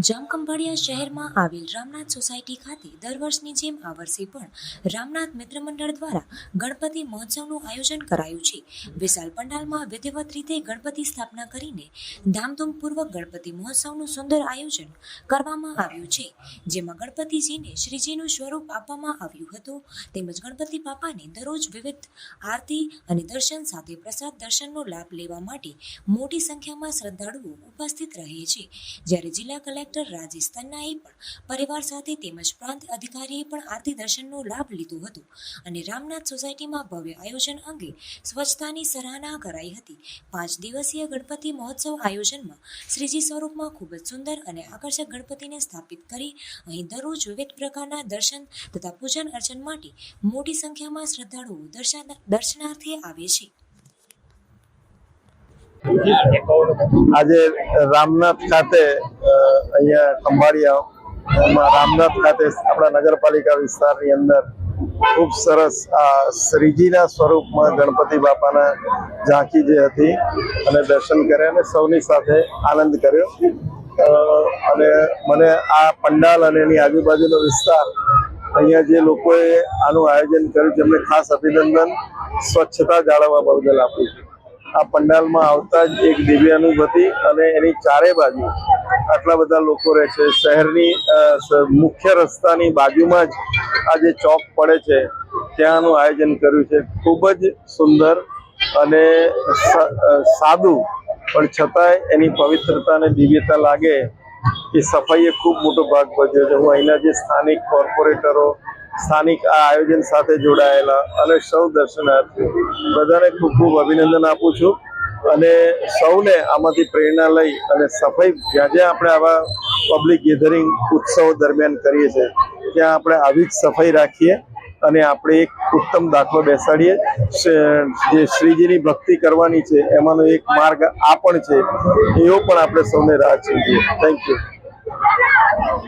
જામખંભાળિયા શહેરમાં આવેલ રામનાથ સોસાયટી ખાતે દર વર્ષની જેમ આ વર્ષે પણ રામનાથ મિત્ર મંડળ દ્વારા ગણપતિ મહોત્સવનું આયોજન કરાયું છે. વિશાલ પંડાલમાં વિધિવત રીતે ગણપતિ સ્થાપના કરીને ધામધૂમપૂર્વક ગણપતિ મહોત્સવનું સુંદર આયોજન કરવામાં આવ્યું છે. જેમાં ગણપતિજીને શ્રીજીનું સ્વરૂપ આપવામાં આવ્યું હતું. તેમજ ગણપતિ બાપાને દરરોજ વિવિધ આરતી અને દર્શન સાથે પ્રસાદ દર્શનનો લાભ લેવા માટે મોટી સંખ્યામાં શ્રદ્ધાળુઓ ઉપસ્થિત રહે છે. જ્યારે જિલ્લા કલેક્ટર રાજેશ તન્નાએ પણ પરિવાર સાથે તેમજ પ્રાંત અધિકારીએ પણ આરતી દર્શનનો લાભ લીધો હતો અને રામનાથ સોસાયટીમાં ભવ્ય આયોજન અંગે સ્વચ્છતાની સરાહના કરાઈ હતી. પાંચ દિવસીય ગણપતિ મહોત્સવ આયોજનમાં શ્રીજી સ્વરૂપમાં ખૂબ જ સુંદર અને આકર્ષક ગણપતિને સ્થાપિત કરી અહીં દરરોજ વિવિધ પ્રકારના દર્શન તથા પૂજન અર્ચન માટે મોટી સંખ્યામાં શ્રદ્ધાળુઓ દર્શનાર્થે આવે છે. આજે રામનાથ ખાતે અહીંયા ખંભાળિયામાં રામનાથ ખાતે આપણા નગરપાલિકા વિસ્તારની અંદર ખૂબ સરસ આ શ્રીજીના સ્વરૂપમાં ગણપતિ બાપાના ઝાંખી જે હતી અને દર્શન કર્યા અને સૌની સાથે આનંદ કર્યો. અને મને આ પંડાલ અને એની આજુબાજુનો વિસ્તાર અહીંયા જે લોકોએ આનું આયોજન કર્યું તેમને ખાસ અભિનંદન સ્વચ્છતા જાળવવા બદલ આપ્યું. આ પંડાલમાં આવતા જ એક દિવ્યાનુભૂતિ અને એની ચારે બાજુ આટલા બધા લોકો રહે છે. શહેરની મુખ્ય રસ્તાની બાજુમાં જ આ જે ચોક પડે છે, ત્યાંનું આયોજન કર્યું છે. ખૂબ જ સુંદર અને સાદું. પણ છતાંય એની પવિત્રતા અને દિવ્યતા લાગે એ સફાઈએ ખૂબ મોટો ભાગ ભજવ્યો છે. હું અહીંના જે સ્થાનિક કોર્પોરેટરો, સ્થાનિક આ આયોજન સાથે જોડાયેલા અને સૌ દર્શનાર્થીઓ બધાને ખૂબ ખૂબ અભિનંદન આપું છું. અને સૌને આમાંથી પ્રેરણા લઈ અને સફાઈ જ્યાં જ્યાં આપણે આવા પબ્લિક ગેધરિંગ ઉત્સવો દરમિયાન કરીએ છીએ, ત્યાં આપણે આવી જ સફાઈ રાખીએ અને આપણે એક ઉત્તમ દાખલો બેસાડીએ. જે શ્રીજીની ભક્તિ કરવાની છે, એમાંનો એક માર્ગ આ પણ છે, એવો પણ આપણે સૌને રાહ જોઈએ. Thank you